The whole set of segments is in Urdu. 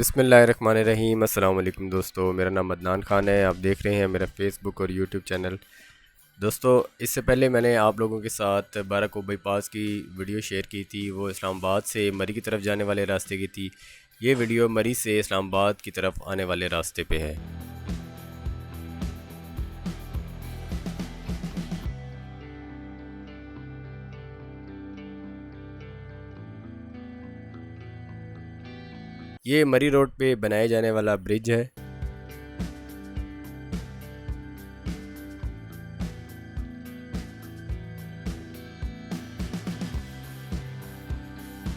بسم اللہ الرحمن الرحیم۔ السلام علیکم دوستو، میرا نام مدنان خان ہے۔ آپ دیکھ رہے ہیں میرا فیس بک اور یوٹیوب چینل دوستو، اس سے پہلے میں نے آپ لوگوں کے ساتھ بارہ اوبائی پاس کی ویڈیو شیئر کی تھی۔ وہ اسلام آباد سے مری کی طرف جانے والے راستے کی تھی۔ یہ ویڈیو مری سے اسلام آباد کی طرف آنے والے راستے پہ ہے۔ یہ مری روڈ پہ بنائے جانے والا برج ہے۔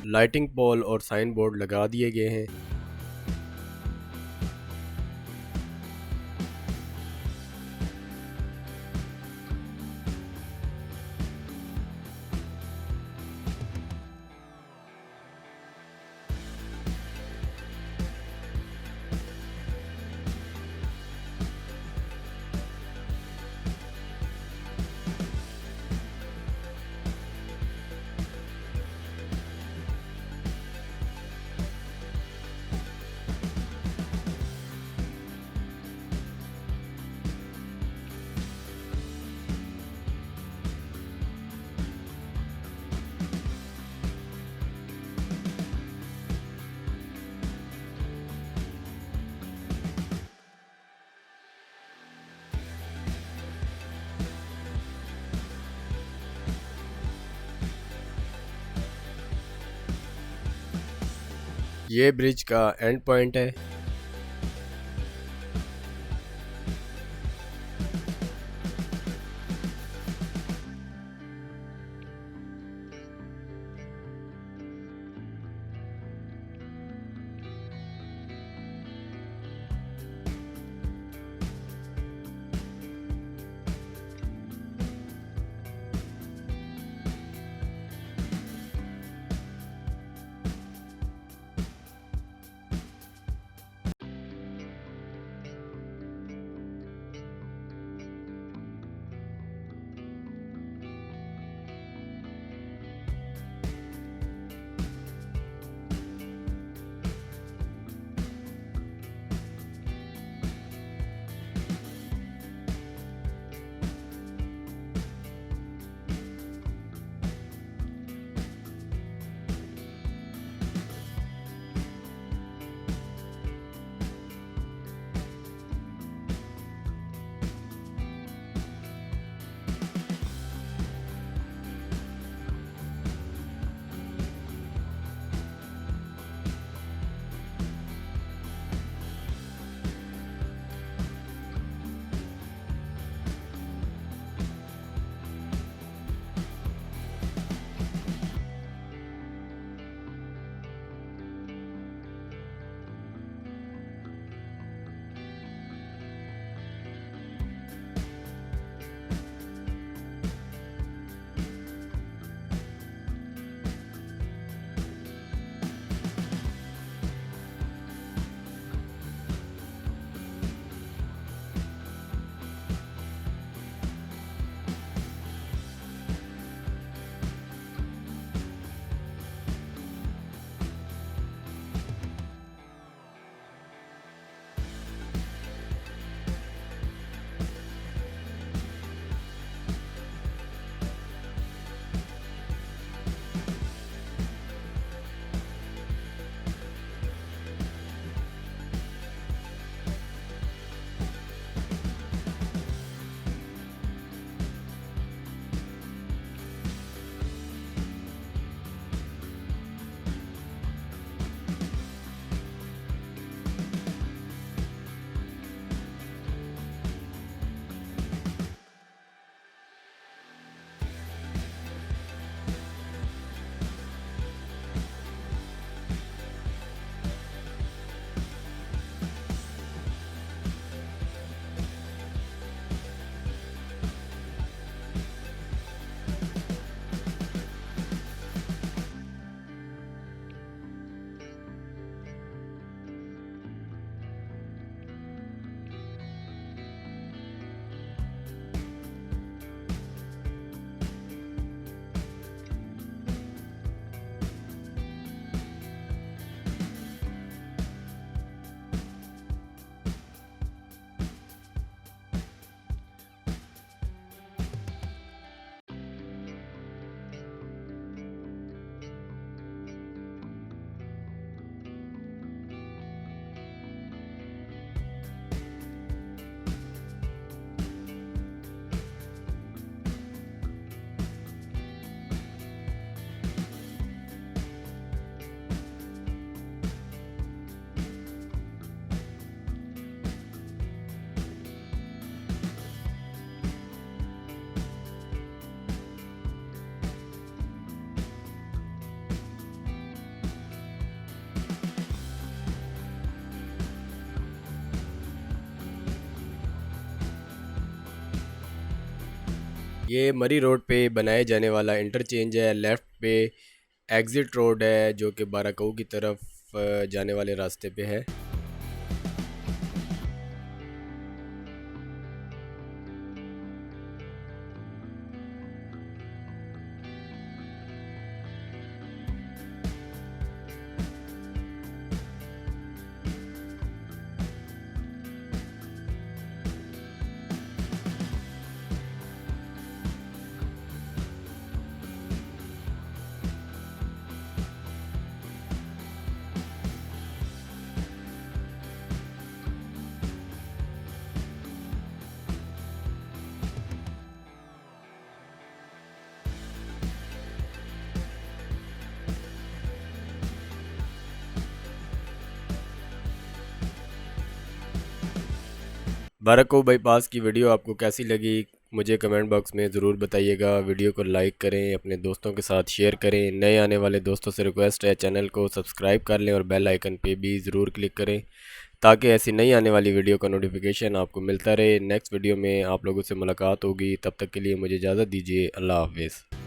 لائٹنگ پول اور سائن بورڈ لگا دیے گئے ہیں۔ یہ برج کا اینڈ پوائنٹ ہے۔ یہ مری روڈ پہ بنائے جانے والا انٹرچینج ہے، لیفٹ پہ ایگزٹ روڈ ہے، جو کہ بارہ کی طرف جانے والے راستے پہ ہے۔ بارکو بائی پاس کی ویڈیو آپ کو کیسی لگی؟ مجھے کمنٹ باکس میں ضرور بتائیے گا۔ ویڈیو کو لائک کریں، اپنے دوستوں کے ساتھ شیئر کریں۔ نئے آنے والے دوستوں سے ریکویسٹ ہے، چینل کو سبسکرائب کر لیں اور بیل آئیکن پہ بھی ضرور کلک کریں تاکہ ایسی نئی آنے والی ویڈیو کا نوٹیفیکیشن آپ کو ملتا رہے۔ نیکسٹ ویڈیو میں آپ لوگوں سے ملاقات ہوگی۔ تب تک کے لیے مجھے اجازت دیجیے۔ اللہ حافظ۔